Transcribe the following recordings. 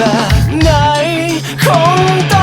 だない。本当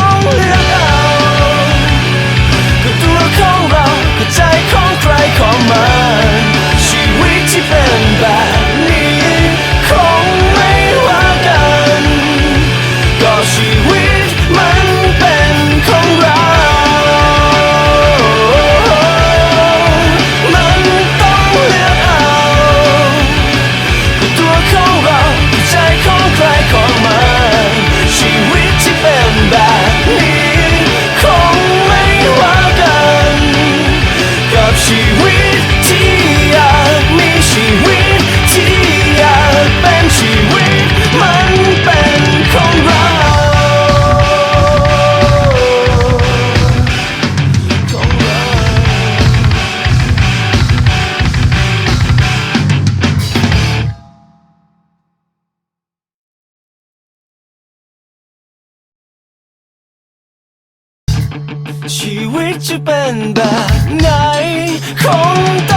ชีวิตจะเป็นแบบไหนคงต้อง